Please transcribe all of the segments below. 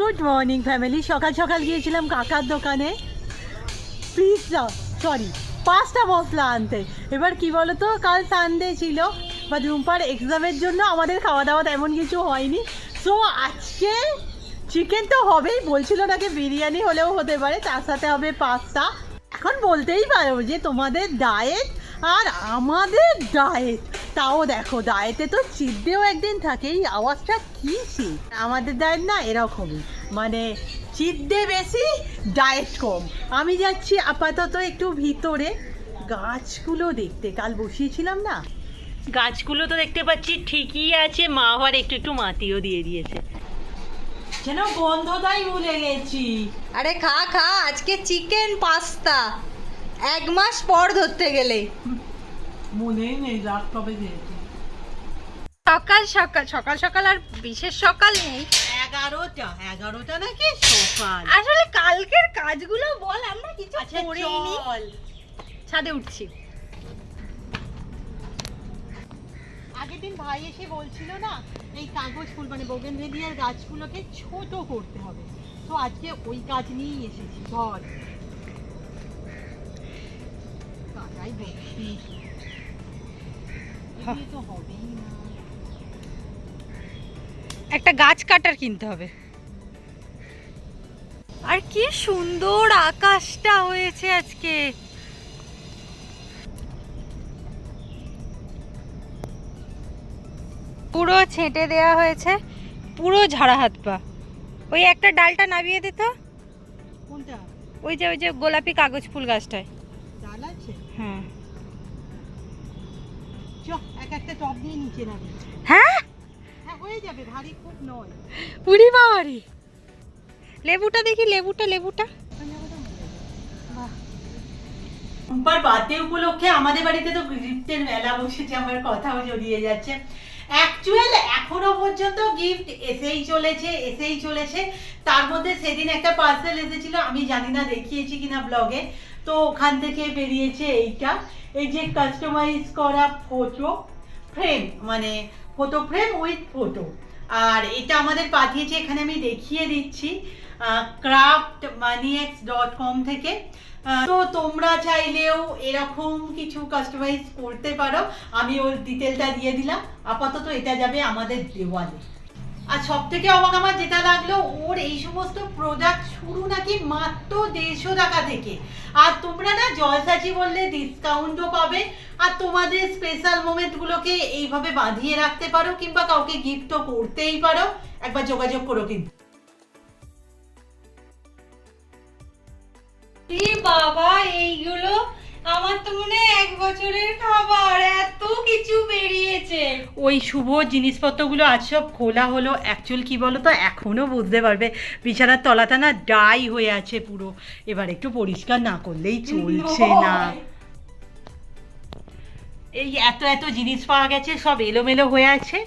Good morning family সকাল সকাল গিয়েছিলাম কাকার দোকানে। পিৎজা সরি পাঁচটা মশলা আনতে। এবার কি বলতো, কাল সানডে ছিল বা ঝুম্পার এক্সামের জন্য আমাদের খাওয়া দাওয়া তেমন কিছু হয়নি। সো আজকে চিকেন তো হবেই, বলছিল নাকি বিরিয়ানি হলেও হতে পারে, তার সাথে হবে পাস্তা। এখন বলতেই পারো যে তোমাদের ডায়েট আর আমাদের ডায়েট তাও দেখো ডায়েটে তো চিদ্দেও একদিন থাকে এই আওয়াজটা কী সে আমাদের ডায়েট না এরকমই। মানে চিদ্দে বেশি ডায়েট কম। আমি যাচ্ছি আপাতত একটু ভিতরে। গাছগুলো দেখতে কাল বসিয়েছিলাম না? গাছগুলো তো দেখতে পাচ্ছি ঠিকই আছে। মা আবার একটু একটু মাটিও দিয়ে দিয়েছে। যেন গন্ধটাই ভুলে গেছি। আরে খা খা আজকে চিকেন পাস্তা। এক মাস পর ধরতে গেলে। মনেই নেই রাত কবে সকাল সকাল সকাল সকাল আর বিশেষ সকাল নেই। এগারোটা এগারোটা নাকি? সকাল আসলে কালকের কাজগুলো বল আমরা কিছু আচ্ছা করিনি। ছাদে উঠছি। আগের দিন ভাই এসে বলছিল না এই কাগজ ফুল মানে বোগেনভেলিয়ার গাছগুলোকে ছোট করতে হবে। তো আজকে ওই কাজ নিয়েই এসেছি কাদাই ভর্তি এগুলি তো হবেই না। একটা গাছ কাটার কিনতে হবে। আর কি সুন্দর আকাশটা হয়েছে আজকে। পুরো ছেঁটে দেওয়া হয়েছে পুরো ঝাড়া হাত পা। ওই একটা ডালটা নামিয়ে দিত। কোনটা? ওই যে ওই যে গোলাপি কাগজ ফুল গাছটায়। ডাল আছে? হ্যাঁ। চ এক একটা টপ দিয়ে নিচে হ্যাঁ? হ্যাঁ যাবে ভারী খুব নয়। পুরি বাবারি। লেবুটা দেখি লেবুটা লেবুটা। বার্থডে উপলক্ষে আমাদের বাড়িতে তো গিফটের মেলা বসেছে আমার কথাও জড়িয়ে যাচ্ছে। অ্যাকচুয়াল এখনও পর্যন্ত গিফট এসেই চলেছে এসেই চলেছে। তার মধ্যে সেদিন একটা পার্সেল এসেছিল আমি জানি না দেখিয়েছি কিনা ব্লগে তো ওখান থেকে বেরিয়েছে এইটা। এই যে কাস্টমাইজ করা ফটো ফ্রেম মানে ফটো ফ্রেম উইথ ফটো। আর এটা আমাদের পাঠিয়েছে, এখানে আমি দেখিয়ে দিচ্ছি ক্রাফট মানিএক্স ডট কম থেকে। তো তোমরা চাইলেও এরকম কিছু কাস্টমাইজ করতে পারো। আমি ওর ডিটেলটা দিয়ে দিলাম। আপাতত এটা যাবে আমাদের দেওয়ালে। আর সব থেকে অবাক আমার যেটা লাগল, ওর এই সমস্ত প্রোডাক্ট শুরু নাকি মাত্র দেড়শো টাকা থেকে। আর তোমরা না জলসাচি বললে ডিসকাউন্টও পাবে, আর তোমাদের স্পেশাল মোমেন্টগুলোকে এইভাবে বাঁধিয়ে রাখতে পারো, কিংবা কাউকে গিফটও করতেই পারো। একবার যোগাযোগ করো কিন্তু। বাবা, এইগুলো আমার তো মনে এক বছরের খাবার এত কিছু বেরিয়েছে। ওই শুভ জিনিসপত্রগুলো আজ সব খোলা হলো। অ্যাকচুয়াল কি বলো তো? এখনও বুঝতে পারবে। বিছানার তলাটা না ডাই হয়ে আছে পুরো। এবার একটু পরিষ্কার না করলেই চলছে না। এই এত এত জিনিস পাওয়া গেছে সব এলোমেলো হয়ে আছে।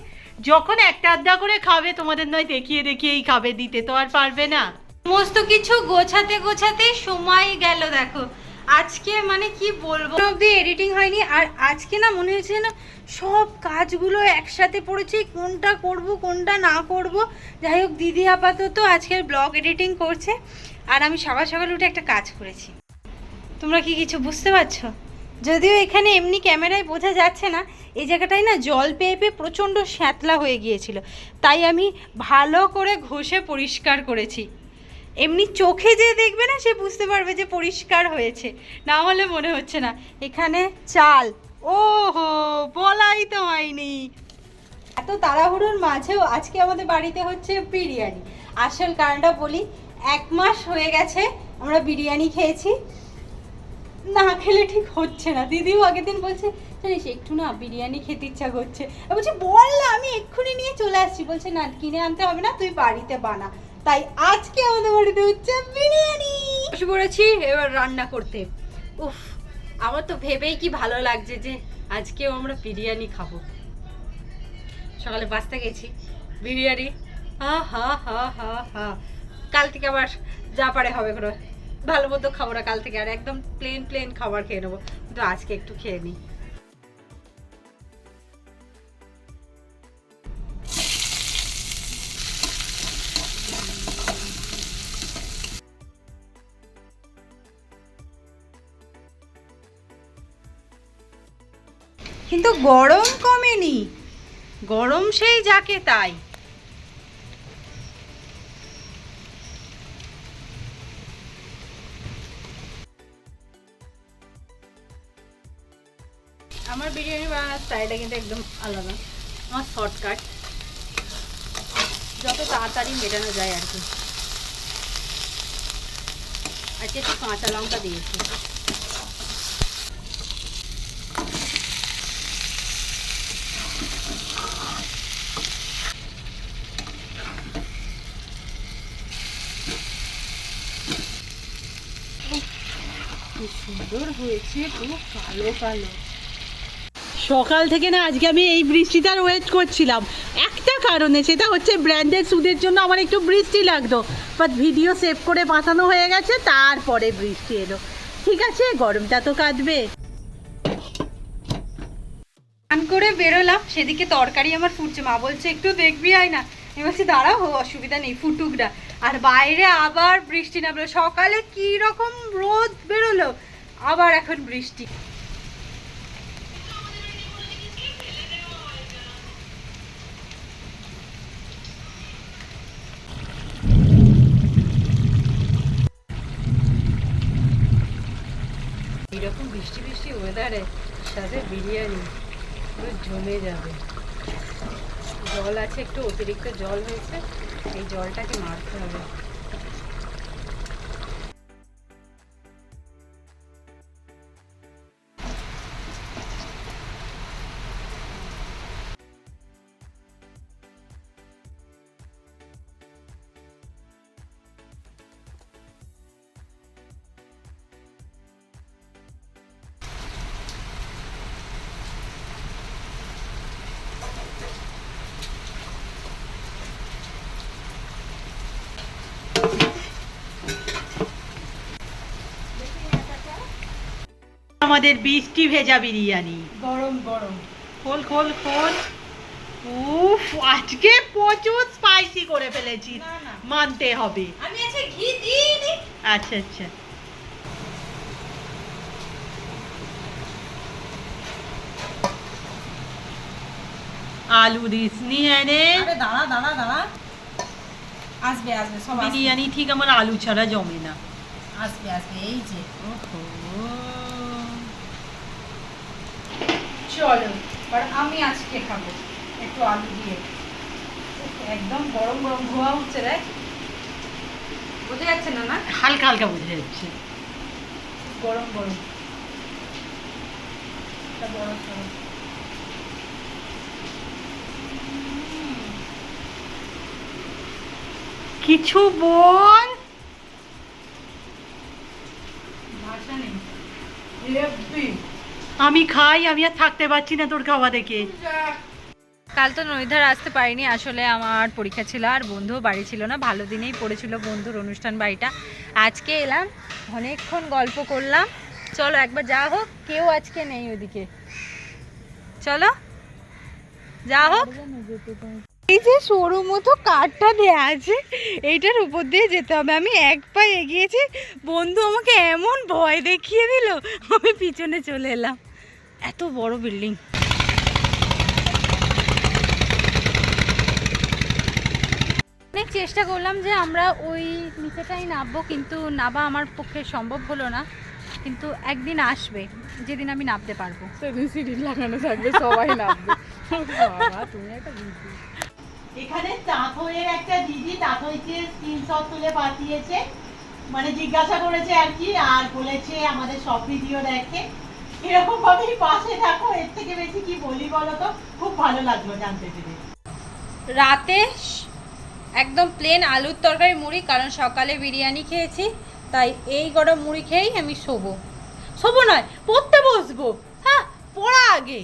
যখন একটা আড্ডা করে খাবে তোমাদের নয় দেখিয়ে দেখিয়েই খাবে দিতে তো আর পারবে না। সমস্ত কিছু গোছাতে গোছাতে সময় গেল দেখো। আজকে মানে কি বলব? অব্দি এডিটিং হয়নি, আর আজকে না মনে হয়েছে না সব কাজগুলো একসাথে পড়েছে, কোনটা করব, কোনটা না করব। যাই হোক, দিদি আপাতত আজকের ব্লগ এডিটিং করছে, আর আমি সকাল সকাল উঠে একটা কাজ করেছি। তোমরা কি কিছু বুঝতে পারছ? যদিও এখানে এমনি ক্যামেরায় বোঝা যাচ্ছে না, এই জায়গাটায় না জল পেয়ে পেয়ে প্রচণ্ড শ্যাতলা হয়ে গিয়েছিল। তাই আমি ভালো করে ঘষে পরিষ্কার করেছি। এমনি চোখে যে দেখবে না, সে বুঝতে পারবে যে পরিষ্কার হয়েছে। না হলে মনে হচ্ছে না। এখানে চাল। ও হো বলাই তো হয়নি। এত তাড়াহুড়োর মাঝেও আজকে আমাদের বাড়িতে হচ্ছে বিরিয়ানি। আসল কারণটা বলি, এক মাস হয়ে গেছে আমরা বিরিয়ানি খেয়েছি। না খেলে ঠিক হচ্ছে না। দিদিও আগের দিন বলছে, জানিস, একটু না বিরিয়ানি খেতে ইচ্ছা করছে। বলছি, বল না, আমি এক্ষুনি নিয়ে চলে আসছি। বলছে, না, কিনে আনতে হবে না, তুই বাড়িতে বানা। তাই আজকে আমাদের বাড়িতে হচ্ছে বিরিয়ানি। বসে পড়েছি, এবার রান্না করতে। উফ, আমার তো ভেবেই কি ভালো লাগছে যে আজকেও আমরা বিরিয়ানি খাব। সকালে বাসতে গেছি বিরিয়ানি, হা হা হা হা হা। কাল থেকে আবার যা পারে হবে করে ভালো মতো খাব না কাল থেকে, আর একদম প্লেন প্লেন খাবার খেয়ে নেব। কিন্তু আজকে একটু খেয়ে নিই। কিন্তু গরম কমেনি। গরম সেই যাকে তাই। আমার বিরিয়ানি বানানোর স্টাইলটা কিন্তু একদম আলাদা। আমার শর্টকাট। যত তাড়াতাড়ি মেটানো যায় আর কি। আজকে একটু কাঁচা লঙ্কা দিয়েছি। কি সুন্দর হয়েছে পুরো কালো কালো। সকাল থেকে না আজকে আমি এই বৃষ্টিটার ওয়েট করছিলাম। একটা কারণে সেটা হচ্ছে ব্র্যান্ডেড সুদের জন্য আমার একটু বৃষ্টি লাগতো। বাট ভিডিও সেভ করে পাঠানো হয়ে গেছে তারপরে বৃষ্টি এলো। ঠিক আছে গরমটা তো কাটবে। স্নান করে বেরোলাম সেদিকে তরকারি আমার ফুটছে। মা বলছে একটু দেখবি আয় না আমি বলছি দাঁড়াও অসুবিধা নেই ফুটুকরা আর বাইরে আবার বৃষ্টি নামলো। সকালে কি রকম রোদ বেরোলো? আবার এখন বৃষ্টি। এইরকম বৃষ্টি বৃষ্টি ওয়েদারে সাথে বিরিয়ানি, পুরো জমে যাবে। জল আছে, একটু অতিরিক্ত জল হয়েছে। এই জলটাকে মারতে হবে। আমাদের বৃষ্টি ভেজা বিরিয়ানি। গরম গরম। খোল খোল খোল। উফ আজকে প্রচুর স্পাইসি করে ফেলেছি। মানতে হবে। আমি আজকে ঘি দিইনি। আচ্ছা আচ্ছা। আলু দিসনি হ্যাঁ রে। আরে দাঁড়া দাঁড়া দাঁড়া। আসবে আসবে সব বিরিয়ানি ঠিক আমার আলু ছাড়া জমে না। আসবে আসবে এই যে। চলো আমি আজকে খাব। একটু আলু দিয়ে। একদম গরম গরম ধোয়া উঠছে রে বোঝা যাচ্ছে না না? হালকা হালকা বোঝা যাচ্ছে। গরম গরম। এটা বড় কিছু বল। আমি খাই আমি আর থাকতে পারছি না তোর খাওয়া দেখে। কাল তো নৈধার আসতে পারিনি আসলে আমার পরীক্ষা ছিল আর বন্ধুও বাড়ি ছিল না ভালো দিনেই পড়েছিল বন্ধুর অনুষ্ঠান বাড়িটা। আজকে এলাম অনেকক্ষণ গল্প করলাম। চলো একবার যা হোক কেউ আজকে নেই ওদিকে চলো যা হোক। এই যে সরু মতো কাঠটা দেয়া আছে এইটার উপর দিয়ে যেতে হবে। আমি এক পা এগিয়েছি বন্ধু আমাকে এমন ভয় দেখিয়ে দিল আমি পিছনে চলে এলাম। এত বড় বিল্ডিং। অনেক চেষ্টা করলাম যে আমরা ওই নিচেটাই নামবো কিন্তু নাবা আমার পক্ষে সম্ভব হলো না। কিন্তু একদিন আসবে যেদিন আমি নামতে পারব। সেদিন সিঁড়ি লাগানো থাকবে সবাই নামবে। তুমি একটা এখানে তাঁতইয়ের একটা দিদি তাঁতইকে স্ক্রিনশট তুলে পাঠিয়েছে। মানে জিজ্ঞাসা করেছে আর কি আর বলেছে আমাদের সব ভিডিও দেখে। এরকম ভাবেই পাশে থাকো, এর থেকে বেশি কি বলি বলো তো? খুব ভালো লাগল জানতে পেরে। রাতে একদম প্লেন আলুর তরকারি মুড়ি, কারণ সকালে বিরিয়ানি খেয়েছি, তাই এই গরম মুড়ি খেয়েই আমি শোবো। শোবো নয়, পড়তে বসবো। হ্যাঁ পড়া আগে।